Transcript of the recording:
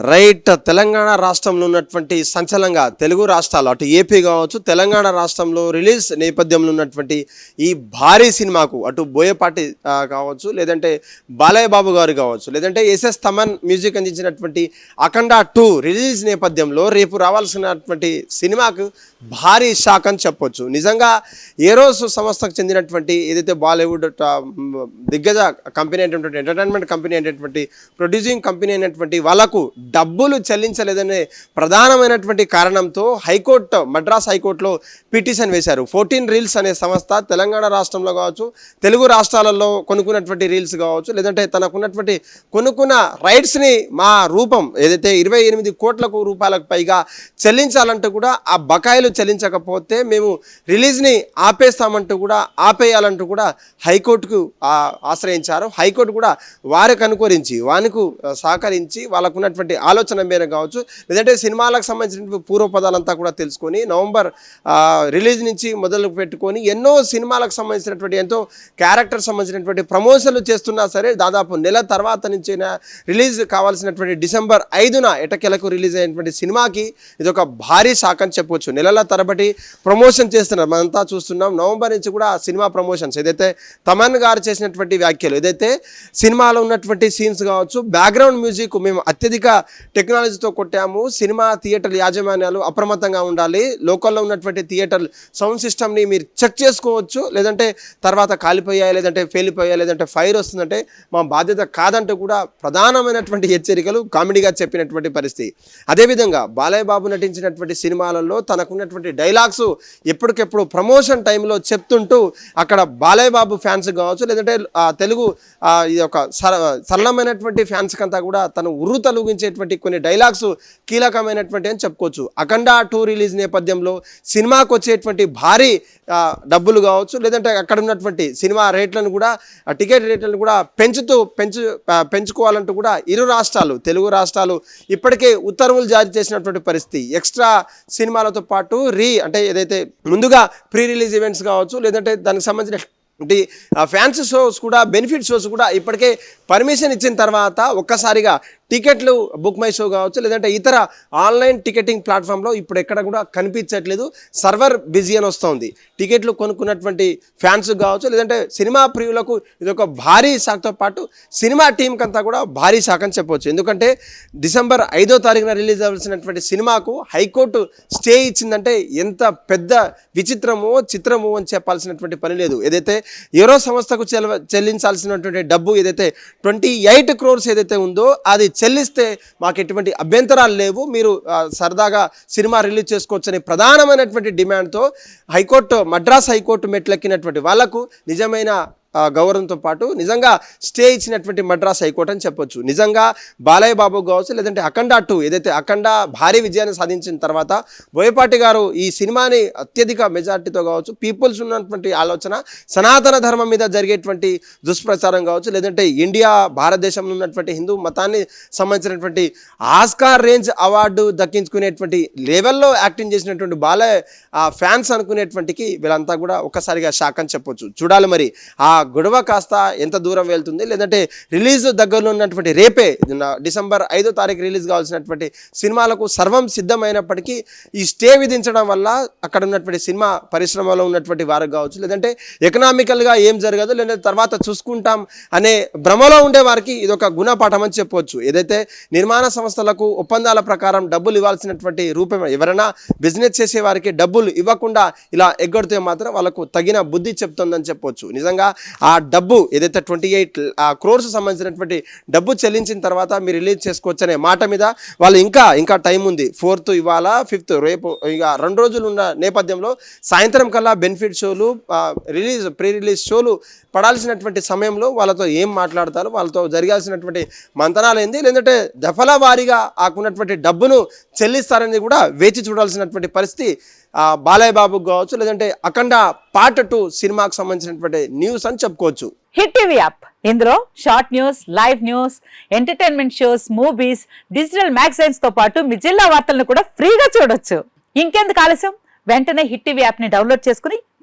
Right Telangana రాష్ట్రంలో ఉన్నటువంటి సంచలనంగా తెలుగు రాష్ట్రాలు అటు ఏపీ కావచ్చు తెలంగాణ రాష్ట్రంలో రిలీజ్ నేపథ్యంలో ఉన్నటువంటి ఈ భారీ సినిమాకు అటు బోయపాటి కావచ్చు లేదంటే బాలయ్య బాబు గారు కావచ్చు లేదంటే ఎస్ఎస్ తమన్ మ్యూజిక్ అందించినటువంటి అఖండ టూ రిలీజ్ నేపథ్యంలో రేపు రావాల్సినటువంటి సినిమాకు భారీ షాక్ అని చెప్పొచ్చు. నిజంగా ఏరోస్ సంస్థకు చెందినటువంటి ఏదైతే బాలీవుడ్ దిగ్గజ కంపెనీ అయినటువంటి ఎంటర్టైన్మెంట్ కంపెనీ అయినటువంటి ప్రొడ్యూసింగ్ కంపెనీ అయినటువంటి వాళ్ళకు డబ్బులు చెల్లించలేదనే ప్రధానమైనటువంటి కారణంతో హైకోర్టు మద్రాస్ హైకోర్టులో పిటిషన్ వేశారు. ఫోర్టీన్ రీల్స్ అనే సంస్థ తెలంగాణ రాష్ట్రంలో కావచ్చు తెలుగు రాష్ట్రాలలో కొనుక్కున్నటువంటి రీల్స్ కావచ్చు లేదంటే తనకున్నటువంటి కొనుక్కున్న రైట్స్ని మా రూపం ఏదైతే ఇరవై ఎనిమిది కోట్లకు రూపాయలకు పైగా చెల్లించాలంటూ కూడా ఆ బకాయిలు చెల్లించకపోతే మేము రిలీజ్ని ఆపేస్తామంటూ కూడా ఆపేయాలంటూ కూడా హైకోర్టుకు ఆశ్రయించారు. హైకోర్టు కూడా వారికి అనుకరించి వానికి సహకరించి వాళ్ళకున్నటువంటి ఉన్నటువంటి ఆలోచన మేర కావచ్చు. లేదంటే సినిమాలకు సంబంధించినటువంటి పూర్వపదాలంతా కూడా తెలుసుకొని నవంబర్ రిలీజ్ నుంచి మొదలు పెట్టుకొని ఎన్నో సినిమాలకు సంబంధించినటువంటి ఎంతో క్యారెక్టర్ సంబంధించినటువంటి ప్రమోషన్లు చేస్తున్నా సరే దాదాపు నెల తర్వాత నుంచి రిలీజ్ కావాల్సినటువంటి డిసెంబర్ ఐదున ఎటకెలకు రిలీజ్ అయినటువంటి సినిమాకి ఇది ఒక భారీ శాఖ అని చెప్పొచ్చు. నెలల తరబడి ప్రమోషన్ చేస్తున్నారు. మనంతా చూస్తున్నాం. నవంబర్ నుంచి కూడా సినిమా ప్రమోషన్స్ ఏదైతే తమన్ గారు చేసినటువంటి వ్యాఖ్యలు ఏదైతే సినిమాలో ఉన్నటువంటి సీన్స్ కావచ్చు బ్యాక్గ్రౌండ్ మ్యూజిక్ మేము అత్యధిక టెక్నాలజీతో కొట్టాము. సినిమా థియేటర్ యాజమాన్యాలు అప్రమత్తంగా ఉండాలి. లోకల్లో ఉన్నటువంటి థియేటర్ సౌండ్ సిస్టమ్ని మీరు చెక్ చేసుకోవచ్చు. లేదంటే తర్వాత కాలిపోయాయి లేదంటే పేలిపోయాయి లేదంటే ఫైర్ వస్తుందంటే మా బాధ్యత కాదంటూ కూడా ప్రధానమైనటువంటి హెచ్చరికలు కామెడీగా చెప్పినటువంటి పరిస్థితి. అదేవిధంగా బాలయ్య బాబు నటించినటువంటి సినిమాలలో తనకున్నటువంటి డైలాగ్స్ ఎప్పటికెప్పుడు ప్రమోషన్ టైంలో చెప్తుంటూ అక్కడ బాలయ్య బాబు ఫ్యాన్స్ కావచ్చు లేదంటే తెలుగు ఇది ఒక సర సరళమైనటువంటి ఫ్యాన్స్ అంతా కూడా తను ఉర్రు చేసేటువంటి కొన్ని డైలాగ్స్ కీలకమైనటువంటి అని చెప్పుకోవచ్చు. అఖండ టూ రిలీజ్ నేపథ్యంలో సినిమాకు వచ్చేటువంటి భారీ డబ్బులు కావచ్చు లేదంటే అక్కడ ఉన్నటువంటి సినిమా రేట్లను కూడా టికెట్ రేట్లను కూడా పెంచుతూ పెంచు పెంచుకోవాలంటూ కూడా ఇరు రాష్ట్రాలు తెలుగు రాష్ట్రాలు ఇప్పటికే ఉత్తర్వులు జారీ చేసినటువంటి పరిస్థితి. ఎక్స్ట్రా సినిమాలతో పాటు రీ అంటే ఏదైతే ముందుగా ప్రీ రిలీజ్ ఈవెంట్స్ కావచ్చు లేదంటే దానికి సంబంధించిన అంటే ఫ్యాన్స్ షోస్ కూడా బెనిఫిట్ షోస్ కూడా ఇప్పటికే పర్మిషన్ ఇచ్చిన తర్వాత ఒక్కసారిగా టికెట్లు బుక్ మై షో కావచ్చు లేదంటే ఇతర ఆన్లైన్ టికెటింగ్ ప్లాట్ఫామ్లో ఇప్పుడు ఎక్కడ కూడా కనిపించట్లేదు. సర్వర్ బిజీ అని వస్తుంది. టికెట్లు కొనుక్కున్నటువంటి ఫ్యాన్స్ కావచ్చు లేదంటే సినిమా ప్రియులకు ఇది ఒక భారీ శాఖతో పాటు సినిమా టీంకి అంతా కూడా భారీ శాఖ అని చెప్పవచ్చు ఎందుకంటే డిసెంబర్ ఐదో తారీఖున రిలీజ్ అవ్వాల్సినటువంటి సినిమాకు హైకోర్టు స్టే ఇచ్చిందంటే ఎంత పెద్ద విచిత్రమో చిత్రమో అని చెప్పాల్సినటువంటి పని లేదు. ఏదైతే ఎవరో సంస్థకు చెల్లించాల్సినటువంటి డబ్బు ఏదైతే ట్వంటీ ఎయిట్ క్రోర్స్ ఏదైతే ఉందో అది చెల్లిస్తే మాకు ఎటువంటి అభ్యంతరాలు లేవు. మీరు సరదాగా సినిమా రిలీజ్ చేసుకోవచ్చని ప్రధానమైనటువంటి డిమాండ్తో high court Madras high court మెట్లెక్కినటువంటి వాళ్ళకు నిజమైన గౌరవంతో పాటు నిజంగా స్టే ఇచ్చినటువంటి మద్రాస్ హైకోర్టు అని చెప్పొచ్చు. నిజంగా బాలయ్య బాబు కావచ్చు లేదంటే అఖండ టూ ఏదైతే అఖండ భారీ విజయాన్ని సాధించిన తర్వాత బోయపాటి గారు ఈ సినిమాని అత్యధిక మెజార్టీతో కావచ్చు పీపుల్స్ ఉన్నటువంటి ఆలోచన సనాతన ధర్మం మీద జరిగేటువంటి దుష్ప్రచారం కావచ్చు లేదంటే ఇండియా భారతదేశంలో ఉన్నటువంటి హిందూ మతాన్ని సంబంధించినటువంటి ఆస్కార్ రేంజ్ అవార్డు దక్కించుకునేటువంటి లెవెల్లో యాక్టింగ్ చేసినటువంటి బాలయ్య ఫ్యాన్స్ అనుకునేటువంటికి వీళ్ళంతా కూడా ఒక్కసారిగా షాక్ అని చెప్పొచ్చు. చూడాలి మరి ఆ గొడవ కాస్త ఎంత దూరం వెళ్తుంది? లేదంటే రిలీజ్ దగ్గరలో ఉన్నటువంటి రేపే డిసెంబర్ ఐదో తారీఖు రిలీజ్ కావాల్సినటువంటి సినిమాలకు సర్వం సిద్ధమైనప్పటికీ ఈ స్టే విధించడం వల్ల అక్కడ ఉన్నటువంటి సినిమా పరిశ్రమలో ఉన్నటువంటి వారు కావచ్చు లేదంటే ఎకనామికల్గా ఏం జరగదు లేదంటే తర్వాత చూసుకుంటాం అనే భ్రమలో ఉండే వారికి ఇది ఒక గుణపాఠం అని చెప్పవచ్చు ఏదైతే నిర్మాణ సంస్థలకు ఒప్పందాల ప్రకారం డబ్బులు ఇవ్వాల్సినటువంటి రూపం ఎవరైనా బిజినెస్ చేసే వారికి డబ్బులు ఇవ్వకుండా ఇలా ఎగ్గొడితే మాత్రం వాళ్ళకు తగిన బుద్ధి చెప్తుందని చెప్పొచ్చు. నిజంగా ఆ డబ్బు ఏదైతే ట్వంటీ ఎయిట్ ఆ క్రోర్స్ సంబంధించినటువంటి డబ్బు చెల్లించిన తర్వాత మీరు రిలీజ్ చేసుకోవచ్చు అనే మాట మీద వాళ్ళు ఇంకా ఇంకా టైం ఉంది. ఫోర్త్ ఇవాళ ఫిఫ్త్ రేపు ఇక రెండు రోజులు ఉన్న నేపథ్యంలో సాయంత్రం కల్లా బెనిఫిట్ షోలు రిలీజ్ ప్రీ రిలీజ్ షోలు పడాల్సినటువంటి సమయంలో వాళ్ళతో ఏం మాట్లాడతారు? వాళ్ళతో జరగాల్సినటువంటి మంతనాలు ఏంది? లేదంటే దఫల వారీగా ఆకున్నటువంటి డబ్బును చెల్లిస్తారనేది కూడా వేచి చూడాల్సినటువంటి పరిస్థితి బాలయ్య బాబుకు కావచ్చు లేదంటే అఖండ పార్ట్ టూ సినిమాకు సంబంధించినటువంటి న్యూస్ అని చెప్పుకోవచ్చు. Hit TV app. ఇందులో short news live news entertainment shows movies digital మ్యాగజైన్స్తో పాటు మీ జిల్లా వార్తలను కూడా ఫ్రీగా చూడొచ్చు. ఇంకెందుకు ఆలస్యం? వెంటనే హిట్ టీవీ యాప్ని డౌన్లోడ్ చేసుకుని